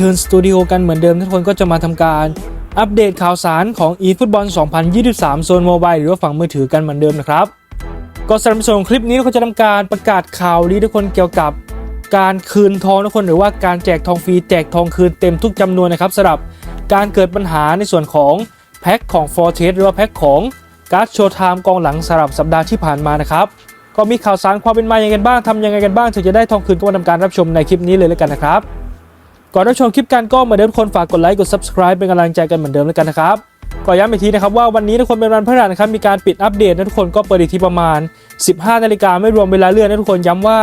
Return Studio กันเหมือนเดิมทุกคนก็จะมาทำการอัปเดตข่าวสารของ eFootball 2023 โซนโมบายหรือว่าฝั่งมือถือกันเหมือนเดิมนะครับ ก็สำหรับส่วนของคลิปนี้เราก็จะทำการประกาศข่าวดีทุกคนเกี่ยวกับการคืนทองทุกคนหรือว่าการแจกทองฟรีแจกทองคืนเต็มทุกจำนวนนะครับสำหรับการเกิดปัญหาในส่วนของแพ็คของ f o r t e s หรือว่าแพ็คของการ์ดโชว์ไทม์กองหลังสำหรับสัปดาห์ที่ผ่านมานะครับก็มีข่าวสารความเป็นมาอย่างไรกันบ้างทำยังไงกันบ้างถึงจะได้ทองคืนก็มาทำการรับชมในคลิปนี้เลยแล้วกันนะครับ ก่อนรับชมคลิปกันก็เหมือนเดิมทุกคนฝากกดไลค์กด subscribe เป็นกำลังใจกันเหมือนเดิมแล้วกันนะครับก็ย้ำอีกทีนะครับว่าวันนี้ทุกคนเป็นวันพฤหัสนะครับมีการปิดอัปเดตนะทุกคนก็เปิดอีกทีประมาณ 15 นาฬิกาไม่รวมเวลาเลื่อนนะทุกคนย้ำว่า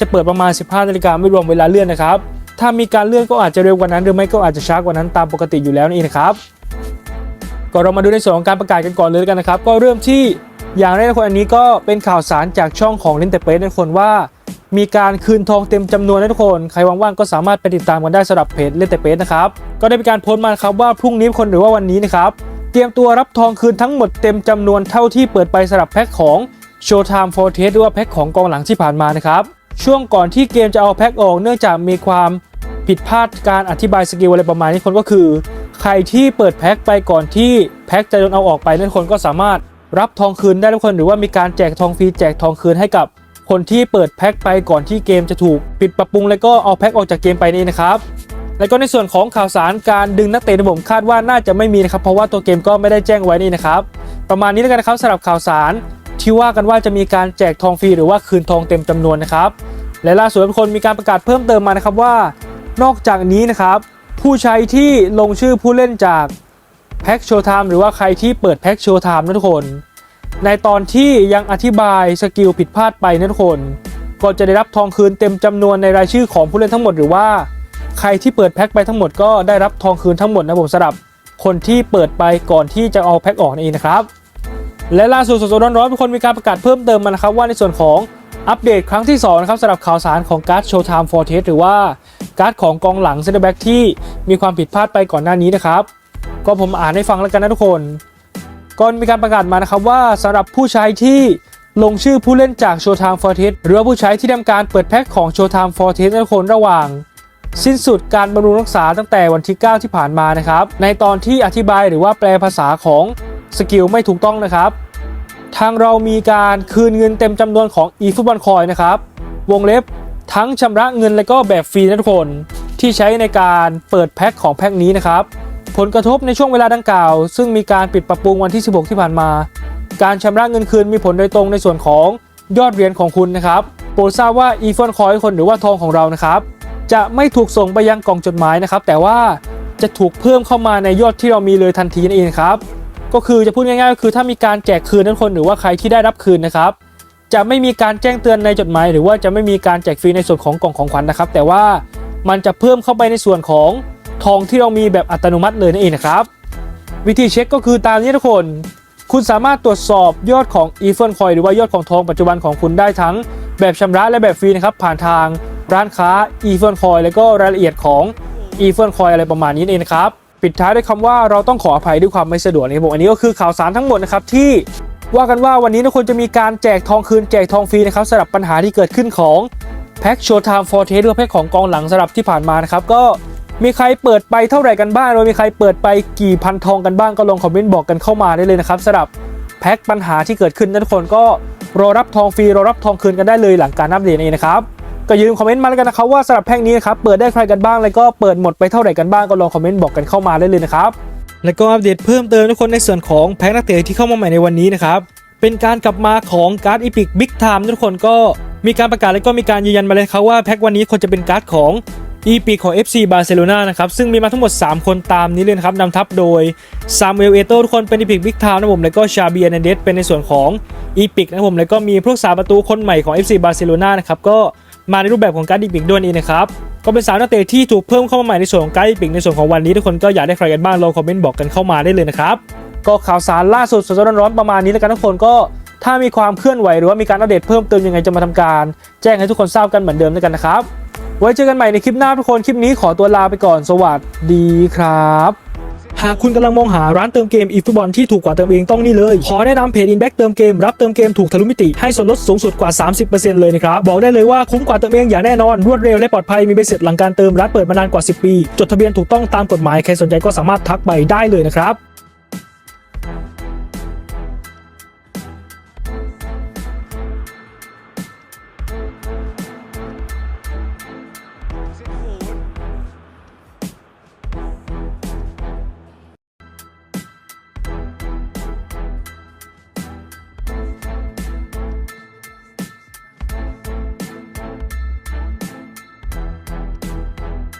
จะเปิดประมาณ 15 นาฬิกาไม่รวมเวลาเลื่อนนะครับถ้ามีการเลื่อนก็อาจจะเร็วกว่านั้น หรือไม่ก็อาจจะช้ากว่านั้นตามปกติอยู่แล้วนี่นะครับก็เรามาดูในส่วนของการประกาศกันก่อนเลยกันนะครับ ก็เริ่มที่อย่างแรกนะคนอันนี้ก็เป็นข่าวสารจากช่องของลินเตเปสนะทุกคนว่า มีการคืนทองเต็มจำนวนนะทุกคน ใครว่างๆก็สามารถไปติดตามกันได้สำหรับเพจเล่นเตเปสนะครับ ก็ได้มีการโพสต์มาครับว่าพรุ่งนี้คนหรือว่าวันนี้นะครับ เตรียมตัวรับทองคืนทั้งหมดเต็มจำนวนเท่าที่เปิดไปสำหรับแพ็คของ Showtime for t e s t หรือว่าแพ็คของกองหลังที่ผ่านมานะครับ ช่วงก่อนที่เกมจะเอาแพ็คออกเนื่องจากมีความผิดพลาดการอธิบายสกิลอะไรประมาณนี้คนก็คือ ใครที่เปิดแพ็คไปก่อนที่แพ็คจะโดนเอาออกไปนั่นคนก็สามารถรับทองคืนได้ทุกคนหรือว่ามีการแจกทองฟรีแจกทองคืนให้กับ คนที่เปิดแพ็คไปก่อนที่เกมจะถูกปิดปรับปรุงแล้วก็เอาแพ็คออกจากเกมไปนี่นะครับแล้วก็ในส่วนของข่าวสารการดึงนักเตะในผมคาดว่าน่าจะไม่มีนะครับ เพราะว่าตัวเกมก็ไม่ได้แจ้งไว้นี่นะครับ ประมาณนี้แล้วกันนะครับสำหรับข่าวสารที่ว่ากันว่าจะมีการแจกทองฟรีหรือว่าคืนทองเต็มจำนวนนะครับ และล่าสุดคนมีการประกาศเพิ่มเติมมานะครับว่า นอกจากนี้นะครับ ผู้ใช้ที่ลงชื่อผู้เล่นจากแพ็กโชว์ไทม์หรือว่าใครที่เปิดแพ็กโชว์ไทม์นะทุกคน ในตอนที่ยังอธิบายสกิลผิดพลาดไปนะทุกคน ก็จะได้รับทองคืนเต็มจำนวนในรายชื่อของผู้เล่นทั้งหมดหรือว่า ใครที่เปิดแพ็คไปทั้งหมดก็ได้รับทองคืนทั้งหมดนะผมสำหรับคนที่เปิดไปก่อนที่จะเอาแพ็คออกนั่นเองนะครับ และล่าสุดสดๆร้อนๆมีคนมีการประกาศเพิ่มเติมมานะครับว่าในส่วนของอัปเดตครั้งที่2นะครับสำหรับข่าวสารของการ์ดโชว์ไทม์ฟอร์เทสหรือว่าการ์ดของกองหลังเซนเตอร์แบ็กที่มีความผิดพลาดไปก่อนหน้านี้นะครับ ก็ผมอ่านให้ฟังแล้วกันนะทุกคน ก็มีการประกาศมานะครับว่าสำหรับผู้ใช้ที่ลงชื่อผู้เล่นจาก Showtime for t e s t หรือผู้ใช้ที่ทำการเปิดแพ็คของ Showtime for t e s t ทุกคนระหว่าง สิ้นสุดการบำรุงรักษาตั้งแต่วันที่ 9 ที่ผ่านมานะครับ ในตอนที่อธิบายหรือว่าแปลภาษาของสกิลไม่ถูกต้องนะครับ ทางเรามีการคืนเงินเต็มจำนวนของ eFootball Coin นะครับ วงเล็บทั้งชำระเงินและก็แบบฟรีนะทุกคน ที่ใช้ในการเปิดแพ็คของแพ็คนี้นะครับ ผลกระทบในช่วงเวลาดังกล่าว ซึ่งมีการปิดปรับปรุงวันที่ 16 ที่ผ่านมา การชำระเงินคืนมีผลโดยตรงในส่วนของยอดเหรียญของคุณนะครับ โปรดทราบว่า e f o n Coin คนหรือว่าทองของเรานะครับ จะไม่ถูกส่งไปยังกล่องจดหมายนะครับ แต่ว่าจะถูกเพิ่มเข้ามาในยอดที่เรามีเลยทันทีนั่นเองครับ ก็คือจะพูดง่ายๆก็คือถ้ามีการแจกคืนนั้นคนหรือว่าใครที่ได้รับคืนนะครับ จะไม่มีการแจ้งเตือนในจดหมาย หรือว่าจะไม่มีการแจกฟรีในส่วนของกล่องของขวัญนะครับ แต่ว่า มันจะเพิ่มเข้าไปในส่วนของทองที่เรามีแบบอัตโนมัติเลยนั่นเองนะครับ วิธีเช็คก็คือตามนี้ทุกคน คุณสามารถตรวจสอบยอดของ e f o n Coin หรือว่ายอดของทองปัจจุบันของคุณได้ทั้งแบบชำระและแบบฟรีนะครับผ่านทางร้านค้า e f o n Coin แล้วก็รายละเอียดของ e f o n Coin อะไรประมาณนี้เองนะครับปิดท้ายด้วยคำว่าเราต้องขออภัยด้วยความไม่สะดวกนะครับผมอันนี้ก็คือข่าวสารทั้งหมดนะครับที่ว่ากันว่าวันนี้ทุกคนจะมีการแจกทองคืนแจกทองฟรีนะครับสำหรับปัญหาที่เกิดขึ้นของ แพ็กโชว์ไทม์ฟอร์เทสหรือแพ็กของกองหลังสำหรับที่ผ่านมานะครับก็มีใครเปิดไปเท่าไหร่กันบ้างหรือมีใครเปิดไปกี่พันทองกันบ้างก็ลองคอมเมนต์บอกกันเข้ามาได้เลยนะครับสำหรับแพ็กปัญหาที่เกิดขึ้นนะทุกคนก็รอรับทองฟรีรอรับทองคืนกันได้เลยหลังการอัปเดตนี้นะครับก็อย่าลืมคอมเมนต์มาแล้วกันนะครับว่าสำหรับแพ็กนี้นะครับเปิดได้ใครกันบ้างแล้วก็เปิดหมดไปเท่าไหร่กันบ้างก็ลองคอมเมนต์บอกกันเข้ามาได้เลยนะครับแล้วก็อัปเดตเพิ่มเติมทุกคนในส่วนของแพ็กนักเตะที่เข้ามาใหม่ในวันนี้นะครับ เป็นการกลับมาของการ์ดอีพิกบิ๊กไทม์ทุกคนก็มีการประกาศและก็มีการยืนยันมาเลยครับว่าแพ็กวันนี้คนจะเป็นการ์ดของอีพิกของ FC บาร์เซโลนานะครับ ซึ่งมีมาทั้งหมด 3 คนตามนี้เลยนะครับนำทัพโดยซามูเอลเอโตทุกคนเป็นอีพิกบิ๊กไทม์นะผม แล้วก็ชาเบียนเดสเป็นในส่วนของอีพิกนะผม แล้วก็มีพวกสาประตูคนใหม่ของ FC บาร์เซโลนานะครับ ก็มาในรูปแบบของการ์ดดิบิกด้วยนี่นะครับ ก็เป็นสามนักเตะที่ถูกเพิ่มเข้ามาใหม่ในส่วนของไกด์ปิงในส่วนของวันนี้ทุกคนก็อยากได้ใครกันบ้างลองคอมเมนต์บอกกันเข้ามาได้เลยนะครับ ก็ข่าวสารล่าสุดสดๆร้อนๆประมาณนี้แล้วกันทุกคนก็ถ้ามีความเคลื่อนไหวหรือว่ามีการอัปเดตเพิ่มเติมยังไงจะมาทำการ แจ้งให้ทุกคนทราบกันเหมือนเดิมแล้วกันนะครับ ไว้เจอกันใหม่ในคลิปหน้าทุกคนคลิปนี้ขอตัวลาไปก่อนสวัสดีครับหากคุณกำลังมองหาร้านเติมเกมอีฟุตบอลที่ถูกกว่าเติมเองต้องนี่เลย ขอแนะนำเพจ Inback เติมเกมรับเติมเกมถูกทะลุมิติ ให้ส่วนลดสูงสุดกว่า 30%เลยนะครับ บอกได้เลยว่าคุ้มกว่าเติมเองอย่างแน่นอน รวดเร็วและปลอดภัยมีใบเสร็จหลังการเติมร้านเปิดมานานกว่า 10 ปี จดทะเบียนถูกต้องตามกฎหมายใครสนใจก็สามารถทักไปได้เลยนะครับ